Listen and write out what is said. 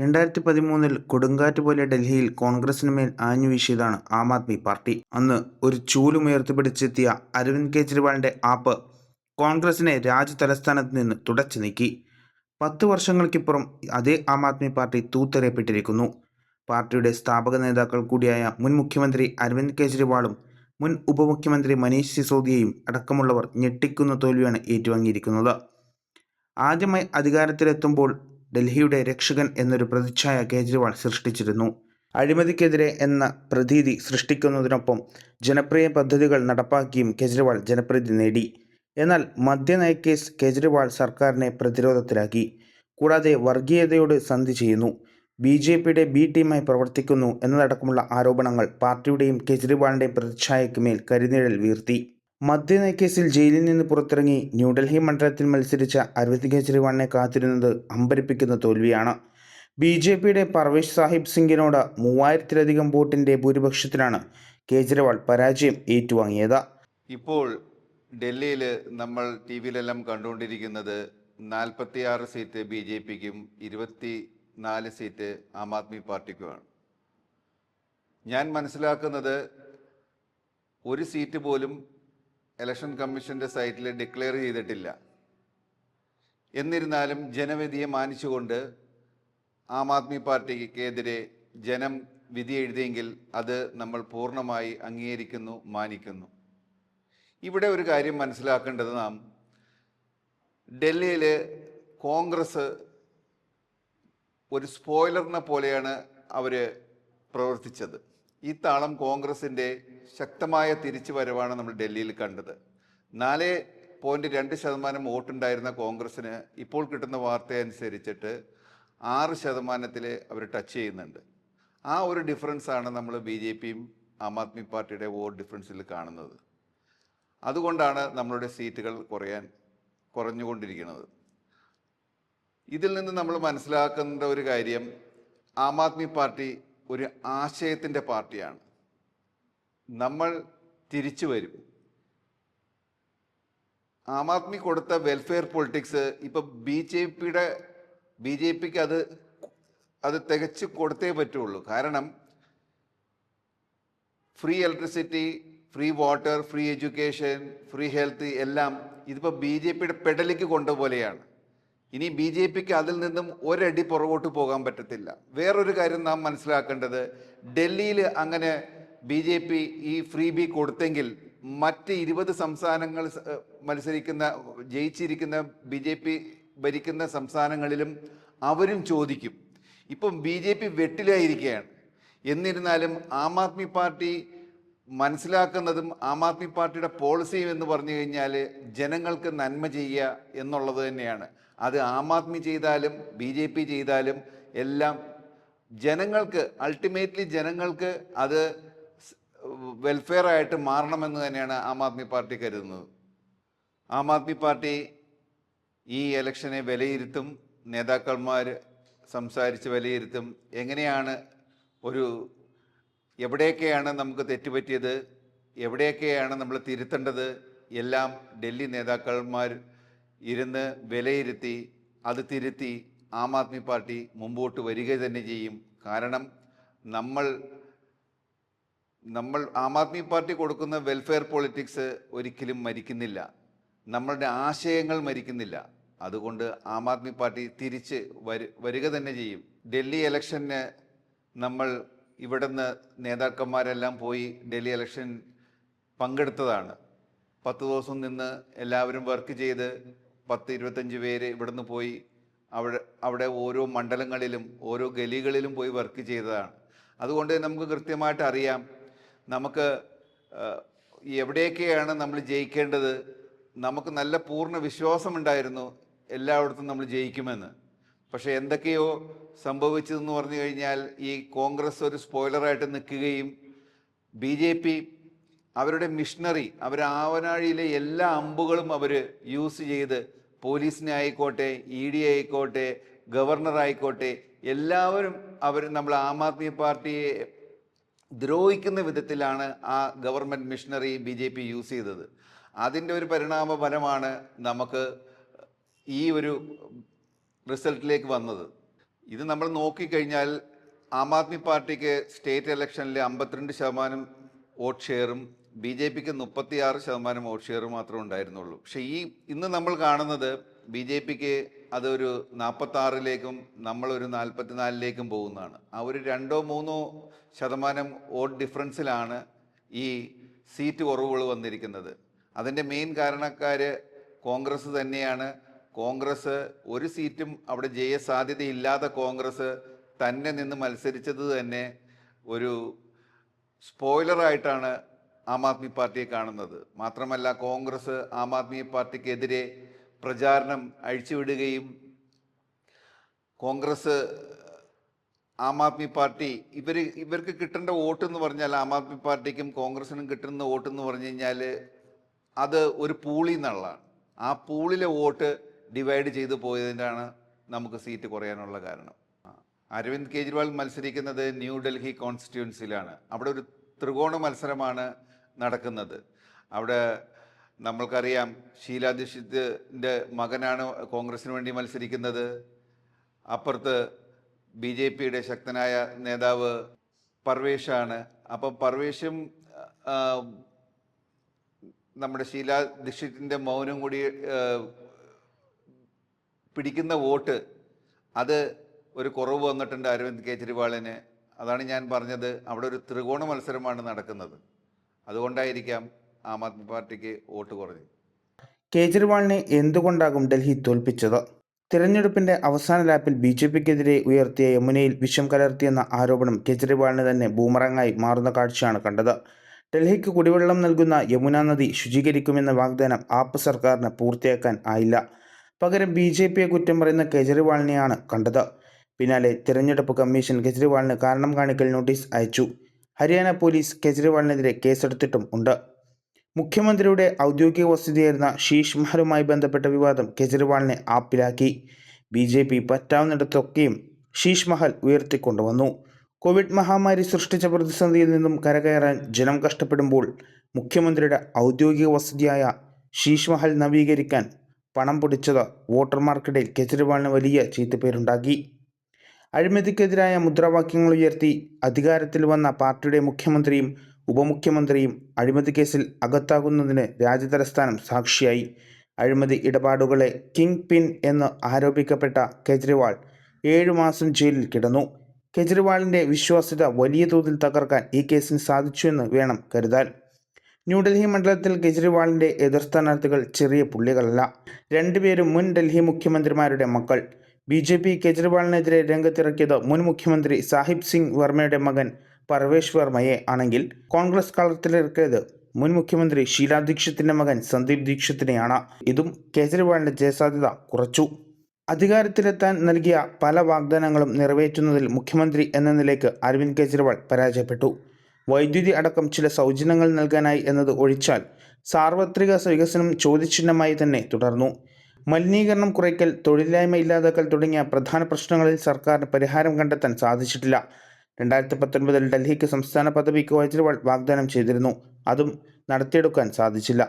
രണ്ടായിരത്തി പതിമൂന്നിൽ കൊടുങ്കാറ്റ് പോലെ ഡൽഹിയിൽ കോൺഗ്രസിന് മേൽ ആഞ്ഞുവീശിയതാണ് ആം ആദ്മി പാർട്ടി. അന്ന് ഒരു ചൂലുമുയർത്തിപ്പിടിച്ചെത്തിയ അരവിന്ദ് കെജ്രിവാളിന്റെ ആപ്പ് കോൺഗ്രസിനെ രാജ്യതലസ്ഥാനത്ത് നിന്ന് തുടച്ചു നീക്കി. പത്ത് വർഷങ്ങൾക്കിപ്പുറം അതേ ആം ആദ്മി പാർട്ടി തൂത്തെറിയപ്പെട്ടിരിക്കുന്നു. പാർട്ടിയുടെ സ്ഥാപക നേതാക്കൾ കൂടിയായ മുൻ മുഖ്യമന്ത്രി അരവിന്ദ് കെജ്രിവാളും മുൻ ഉപമുഖ്യമന്ത്രി മനീഷ് സിസോദിയയും അടക്കമുള്ളവർ ഞെട്ടിക്കുന്ന തോൽവിയാണ് ഏറ്റുവാങ്ങിയിരിക്കുന്നത്. ആദ്യമായി അധികാരത്തിലെത്തുമ്പോൾ ഡൽഹിയുടെ രക്ഷകൻ എന്നൊരു പ്രതിച്ഛായ കേജ്രിവാൾ സൃഷ്ടിച്ചിരുന്നു. അഴിമതിക്കെതിരെ എന്ന പ്രതീതി സൃഷ്ടിക്കുന്നതിനൊപ്പം ജനപ്രിയ പദ്ധതികൾ നടപ്പാക്കിയും കേജ്രിവാൾ ജനപ്രീതി നേടി. എന്നാൽ മദ്യനയക്കേസ് കേജ്രിവാൾ സർക്കാരിനെ പ്രതിരോധത്തിലാക്കി. കൂടാതെ വർഗീയതയോട് സന്ധി ചെയ്യുന്നു. ബി ജെ പിയുടെ ബി ടീമായി പ്രവർത്തിക്കുന്നു എന്നതടക്കമുള്ള ആരോപണങ്ങൾ പാർട്ടിയുടെയും കേജ്രിവാളിന്റെയും പ്രതിച്ഛായയ്ക്ക് മേൽ കരിനിഴൽ വീർത്തി. മദ്യനയക്കേസിൽ ജയിലിൽ നിന്ന് പുറത്തിറങ്ങി ന്യൂഡൽഹി മണ്ഡലത്തിൽ മത്സരിച്ച അരവിന്ദ് കെജ്രിവാളിനെ കാത്തിരുന്നത് അമ്പരിപ്പിക്കുന്ന തോൽവിയാണ്. ബി ജെ പിയുടെ പർവേഷ് സാഹിബ് സിംഗിനോട് മൂവായിരത്തിലധികം വോട്ടിന്റെ ഭൂരിപക്ഷത്തിലാണ് കേജ്രിവാൾ പരാജയം ഏറ്റുവാങ്ങിയത്. ഇപ്പോൾ ഡൽഹിയിൽ നമ്മൾ ടി വിയിലെല്ലാം കണ്ടുകൊണ്ടിരിക്കുന്നത് നാൽപ്പത്തിയാറ് സീറ്റ് ബി ജെ പിക്കും ഇരുപത്തി നാല് സീറ്റ് ആം ആദ്മി പാർട്ടിക്കുമാണ്. ഞാൻ മനസ്സിലാക്കുന്നത് ഒരു സീറ്റ് പോലും ഇലക്ഷൻ കമ്മീഷന്റെ സൈറ്റിൽ ഡിക്ലെയർ ചെയ്തിട്ടില്ല. എന്നിരുന്നാലും ജനവിധിയെ മാനിച്ചുകൊണ്ട് ആം ആദ്മി പാർട്ടിക്കെതിരെ ജനം വിധി എഴുതിയെങ്കിൽ അത് നമ്മൾ പൂർണമായി അംഗീകരിക്കുന്നു മാനിക്കുന്നു. ഇവിടെ ഒരു കാര്യം മനസ്സിലാക്കേണ്ടത് നാം ഡൽഹിയിൽ കോൺഗ്രസ് ഒരു സ്പോയിലറിനെ പോലെയാണ് അവർ പ്രവർത്തിച്ചത്. ഈ താളം കോൺഗ്രസിന്റെ ശക്തമായ തിരിച്ചു വരവാണ് നമ്മൾ ഡൽഹിയിൽ കണ്ടത്. നാല് പോയിന്റ് രണ്ട് ശതമാനം വോട്ടുണ്ടായിരുന്ന കോൺഗ്രസ്സിന് ഇപ്പോൾ കിട്ടുന്ന വാർത്ത അനുസരിച്ചിട്ട് ആറ് ശതമാനത്തിൽ അവർ ടച്ച് ചെയ്യുന്നുണ്ട്. ആ ഒരു ഡിഫറൻസ് ആണ് നമ്മൾ ബി ജെ പിയും ആം ആദ്മി പാർട്ടിയുടെ വോട്ട് ഡിഫറൻസിൽ കാണുന്നത്. അതുകൊണ്ടാണ് നമ്മളുടെ സീറ്റുകൾ കുറയാൻ കുറഞ്ഞുകൊണ്ടിരിക്കുന്നത്. ഇതിൽ നിന്ന് നമ്മൾ മനസ്സിലാക്കേണ്ട ഒരു കാര്യം ആം ആദ്മി പാർട്ടി ഒരു ആശയത്തിന്റെ പാർട്ടിയാണ്. നമ്മൾ തിരിച്ചു വരും. ആം ആദ്മി കൊടുത്ത വെൽഫെയർ പൊളിറ്റിക്സ് ഇപ്പം ബി ജെ പിയുടെ ബി ജെ പിക്ക് അത് അത് തികച്ചു കൊടുത്തേ പറ്റുള്ളൂ. കാരണം free electricity free water free education free health എല്ലാം ഇതിപ്പോൾ ബി ജെ പിയുടെ പെടലിക്ക് കൊണ്ടുപോലെയാണ്. ഇനി ബി ജെ പിക്ക് അതിൽ നിന്നും ഒരടി പുറകോട്ട് പോകാൻ പറ്റത്തില്ല. വേറൊരു കാര്യം നാം മനസ്സിലാക്കേണ്ടത് ഡൽഹിയിൽ അങ്ങനെ ബി ജെ പി ഈ ഫ്രീ ബി കൊടുത്തെങ്കിൽ മറ്റ് ഇരുപത് സംസ്ഥാനങ്ങൾ മത്സരിക്കുന്ന ജയിച്ചിരിക്കുന്ന ബി ജെ പി ഭരിക്കുന്ന സംസ്ഥാനങ്ങളിലും അവരും ചോദിക്കും ഇപ്പം ബി ജെ പി വെട്ടിലായിരിക്കുകയാണ്. എന്നിരുന്നാലും ആം ആദ്മി പാർട്ടി മനസ്സിലാക്കുന്നതും ആം ആദ്മി പാർട്ടിയുടെ പോളിസിയും എന്ന് പറഞ്ഞു കഴിഞ്ഞാൽ ജനങ്ങൾക്ക് നന്മ ചെയ്യുക എന്നുള്ളത് തന്നെയാണ്. അത് ആം ആദ്മി ചെയ്താലും ബി ജെ പി ചെയ്താലും എല്ലാം ജനങ്ങൾക്ക് അൾട്ടിമേറ്റ്ലി ജനങ്ങൾക്ക് അത് വെൽഫെയർ ആയിട്ട് മാറണമെന്ന് തന്നെയാണ് ആം ആദ്മി പാർട്ടി കരുതുന്നത്. ആം ആദ്മി പാർട്ടി ഈ ഇലക്ഷനെ വിലയിരുത്തും നേതാക്കന്മാർ സംസാരിച്ച് വിലയിരുത്തും. എങ്ങനെയാണ് ഒരു എവിടെയൊക്കെയാണ് നമുക്ക് തെറ്റുപറ്റിയത് എവിടെയൊക്കെയാണ് നമ്മൾ തിരുത്തേണ്ടത് എല്ലാം ഡൽഹി നേതാക്കന്മാർ ഇരുന്ന് വിലയിരുത്തി അത് തിരുത്തി ആം ആദ്മി പാർട്ടി മുമ്പോട്ട് വരിക തന്നെ ചെയ്യും. കാരണം നമ്മൾ നമ്മൾ ആം ആദ്മി പാർട്ടി കൊടുക്കുന്ന വെൽഫെയർ പോളിറ്റിക്സ് ഒരിക്കലും മരിക്കുന്നില്ല. നമ്മളുടെ ആശയങ്ങൾ മരിക്കുന്നില്ല. അതുകൊണ്ട് ആം ആദ്മി പാർട്ടി തിരിച്ച് വരു വരിക തന്നെ ചെയ്യും. ഡൽഹി ഇലക്ഷന് നമ്മൾ ഇവിടുന്ന് നേതാക്കന്മാരെല്ലാം പോയി ഡൽഹി ഇലക്ഷൻ പങ്കെടുത്തതാണ്. പത്ത് ദിവസം നിന്ന് എല്ലാവരും വർക്ക് ചെയ്ത് പത്ത് ഇരുപത്തഞ്ച് പേര് ഇവിടുന്ന് പോയി അവിടെ അവിടെ ഓരോ മണ്ഡലങ്ങളിലും ഓരോ ഗലികളിലും പോയി വർക്ക് ചെയ്തതാണ്. അതുകൊണ്ട് നമുക്ക് കൃത്യമായിട്ട് അറിയാം നമുക്ക് എവിടെയൊക്കെയാണ് നമ്മൾ ജയിക്കേണ്ടത്? നമുക്ക് നല്ല പൂർണ വിശ്വാസമുണ്ടായിരുന്നു എല്ലായിടത്തും നമ്മൾ ജയിക്കുമെന്ന്. പക്ഷേ എന്തൊക്കെയോ സംഭവിച്ചതെന്ന് പറഞ്ഞു കഴിഞ്ഞാൽ ഈ കോൺഗ്രസ് ഒരു സ്പോയിലറായിട്ട് നിൽക്കുകയും ബി ജെ പി അവരുടെ മിഷണറി അവർ ആവനാഴിയിലെ എല്ലാ അമ്പുകളും അവർ യൂസ് ചെയ്ത് പോലീസിനെ ആയിക്കോട്ടെ ഇ ഡി ആയിക്കോട്ടെ ഗവർണർ ആയിക്കോട്ടെ എല്ലാവരും അവർ നമ്മൾ ആം ആദ്മി പാർട്ടിയെ ദ്രോഹിക്കുന്ന വിധത്തിലാണ് ആ government machinery B J P use ചെയ്തത്. അതിന്റെ ഒരു പരിണാമ ഫലമാണ് നമുക്ക് ഈ ഒരു റിസൾട്ടിലേക്ക് വന്നത്. ഇത് നമ്മൾ നോക്കിക്കഴിഞ്ഞാൽ ആം ആദ്മി പാർട്ടിക്ക് സ്റ്റേറ്റ് ഇലക്ഷനിൽ അമ്പത്തിരണ്ട് ശതമാനം വോട്ട് ഷെയറും ബി ജെ പിക്ക് മുപ്പത്തിയാറ് ശതമാനം വോട്ട് ഷെയർ മാത്രമേ ഉണ്ടായിരുന്നുള്ളൂ. പക്ഷേ ഈ ഇന്ന് നമ്മൾ കാണുന്നത് ബി ജെ പിക്ക് അതൊരു നാൽപ്പത്താറിലേക്കും നമ്മളൊരു നാൽപ്പത്തിനാലിലേക്കും പോകുന്നതാണ്. ആ ഒരു രണ്ടോ മൂന്നോ ശതമാനം വോട്ട് ഡിഫറൻസിലാണ് ഈ സീറ്റ് കുറവുകൾ വന്നിരിക്കുന്നത്. അതിന്റെ മെയിൻ കാരണക്കാർ കോൺഗ്രസ് തന്നെയാണ്. കോൺഗ്രസ് ഒരു സീറ്റും അവിടെ ജയ സാധ്യതയില്ലാത്ത കോൺഗ്രസ് തന്നെ നിന്ന് മത്സരിച്ചത് തന്നെ ഒരു സ്പോയിലറായിട്ടാണ് ആം ആദ്മി പാർട്ടിയെ കാണുന്നത്. മാത്രമല്ല കോൺഗ്രസ് ആം ആദ്മി പാർട്ടിക്കെതിരെ പ്രചാരണം അഴിച്ചുവിടുകയും കോൺഗ്രസ് ആം ആദ്മി പാർട്ടി ഇവർ ഇവർക്ക് കിട്ടേണ്ട വോട്ട് എന്ന് പറഞ്ഞാൽ ആം ആദ്മി പാർട്ടിക്കും കോൺഗ്രസിനും കിട്ടുന്ന വോട്ട് എന്ന് പറഞ്ഞു കഴിഞ്ഞാൽ അത് ഒരു പൂളിൽ നിന്നുള്ളതാണ് ആ പൂളിലെ വോട്ട് ഡിവൈഡ് ചെയ്തു പോയതിനാണ് നമുക്ക് സീറ്റ് കുറയാനുള്ള കാരണം. അരവിന്ദ് കെജ്രിവാൾ മത്സരിക്കുന്നത് ന്യൂഡൽഹി കോൺസ്റ്റിറ്റ്യുവൻസിയിലാണ് അവിടെ ഒരു ത്രികോണ മത്സരമാണ് നടക്കുന്നത്. അവിടെ നമ്മൾക്കറിയാം ഷീലാ ദീക്ഷിത്തിന്റെ മകനാണ് കോൺഗ്രസിന് വേണ്ടി മത്സരിക്കുന്നത്. അപ്പുറത്ത് ബി ജെ പിയുടെ ശക്തനായ നേതാവ് പർവേഷാണ്. അപ്പം പർവേഷും നമ്മുടെ ഷീലാ ദീക്ഷിത്തിന്റെ മൗനം കൂടി പിടിക്കുന്ന വോട്ട് അത് ഒരു കുറവ് വന്നിട്ടുണ്ട് അരവിന്ദ് കെജ്രിവാളിന്. അതാണ് ഞാൻ പറഞ്ഞത്. അവിടെ ഒരു ത്രികോണ മത്സരമാണ് നടക്കുന്നത്. അതുകൊണ്ടായിരിക്കാം ആം ആദ്മി പാർട്ടിക്ക് വോട്ട് കുറഞ്ഞു. കേജ്രിവാളിനെ എന്തുകൊണ്ടാകും ഡൽഹി തോൽപ്പിച്ചത്? തിരഞ്ഞെടുപ്പിന്റെ അവസാന ലാപ്പിൽ ബി ജെ പിക്കെതിരെ ഉയർത്തിയ യമുനയിൽ വിഷം കലർത്തിയെന്ന ആരോപണം കേജ്രിവാളിന് തന്നെ ബൂമറങ്ങായി മാറുന്ന കാഴ്ചയാണ് കണ്ടത്. ഡൽഹിക്ക് കുടിവെള്ളം നൽകുന്ന യമുന നദി ശുചീകരിക്കുമെന്ന വാഗ്ദാനം ആപ്പ് സർക്കാരിന് പൂർത്തിയാക്കാൻ ആയില്ല. പകരം ബി ജെ പിയെ കുറ്റം പറയുന്ന കേജ്രിവാളിനെയാണ് കണ്ടത്. പിന്നാലെ തിരഞ്ഞെടുപ്പ് കമ്മീഷൻ കേജ്രിവാളിന് കാരണം കാണിക്കൽ നോട്ടീസ് അയച്ചു. ഹരിയാന പോലീസ് കേജ്രിവാളിനെതിരെ കേസെടുത്തിട്ടും ഉണ്ട്. മുഖ്യമന്ത്രിയുടെ ഔദ്യോഗിക വസതിയായിരുന്ന ശീഷ് മഹലുമായി ബന്ധപ്പെട്ട വിവാദം കേജ്രിവാളിനെ ആപ്പിലാക്കി. ബി ജെ പി പറ്റാവുന്നിടത്തൊക്കെയും ശീഷ് മഹൽ ഉയർത്തിക്കൊണ്ടുവന്നു. കോവിഡ് മഹാമാരി സൃഷ്ടിച്ച പ്രതിസന്ധിയിൽ നിന്നും കരകയറാൻ ജനം കഷ്ടപ്പെടുമ്പോൾ മുഖ്യമന്ത്രിയുടെ ഔദ്യോഗിക വസതിയായ ശീഷ് മഹൽ നവീകരിക്കാൻ പണം പൊടിച്ചത് വോട്ടർമാർക്കിടയിൽ കേജ്രിവാളിന് വലിയ ചീത്തപ്പേരുണ്ടാക്കി. അഴിമതിക്കെതിരായ മുദ്രാവാക്യങ്ങൾ ഉയർത്തി അധികാരത്തിൽ വന്ന പാർട്ടിയുടെ മുഖ്യമന്ത്രിയും ഉപമുഖ്യമന്ത്രിയും അഴിമതി കേസിൽ അകത്താകുന്നതിന് രാജ്യതലസ്ഥാനം സാക്ഷിയായി. അഴിമതി ഇടപാടുകളെ കിങ് പിൻ എന്ന് ആരോപിക്കപ്പെട്ട കെജ്രിവാൾ ഏഴു മാസം ജയിലിൽ കിടന്നു. കെജ്രിവാളിന്റെ വിശ്വാസ്യത വലിയ തോതിൽ തകർക്കാൻ ഈ കേസിന് സാധിച്ചുവെന്ന് വേണം കരുതാൻ. ന്യൂഡൽഹി മണ്ഡലത്തിൽ കെജ്രിവാളിന്റെ എതിർ സ്ഥാനാർത്ഥികൾ ചെറിയ പുള്ളികളല്ല. രണ്ടുപേരും മുൻ ഡൽഹി മുഖ്യമന്ത്രിമാരുടെ മക്കൾ. ബി ജെ പി കെജ്രിവാളിനെതിരെ രംഗത്തിറക്കിയത് മുൻ മുഖ്യമന്ത്രി സാഹിബ് സിംഗ് വർമ്മയുടെ മകൻ പർവേഷ് വർമ്മയെ ആണെങ്കിൽ കോൺഗ്രസ് കളത്തിലിറക്കിയത് മുൻ മുഖ്യമന്ത്രി ഷീലാ ദീക്ഷിത്തിന്റെ മകൻ സന്ദീപ് ദീക്ഷിത്തിനെയാണ് ഇതും കേജ്രിവാളിന്റെ ജയസാധ്യത കുറച്ചു. അധികാരത്തിലെത്താൻ നൽകിയ പല വാഗ്ദാനങ്ങളും നിറവേറ്റുന്നതിൽ മുഖ്യമന്ത്രി എന്ന നിലയ്ക്ക് അരവിന്ദ് കെജ്രിവാൾ പരാജയപ്പെട്ടു. വൈദ്യുതി അടക്കം ചില സൗജന്യങ്ങൾ നൽകാനായി എന്നത് ഒഴിച്ചാൽ സാർവത്രിക വികസനം ചോദ്യചിഹ്നമായി തന്നെ തുടർന്നു. മലിനീകരണം കുറയ്ക്കൽ തൊഴിലില്ലായ്മ ഇല്ലാതാക്കൽ തുടങ്ങിയ പ്രധാന പ്രശ്നങ്ങളിൽ സർക്കാരിന് പരിഹാരം കണ്ടെത്താൻ സാധിച്ചിട്ടില്ല. രണ്ടായിരത്തി പത്തൊൻപതിൽ ഡൽഹിക്ക് സംസ്ഥാന പദവി കോളേജിൽ വാഗ്ദാനം ചെയ്തിരുന്നു. അതും നടത്തിയെടുക്കാൻ സാധിച്ചില്ല.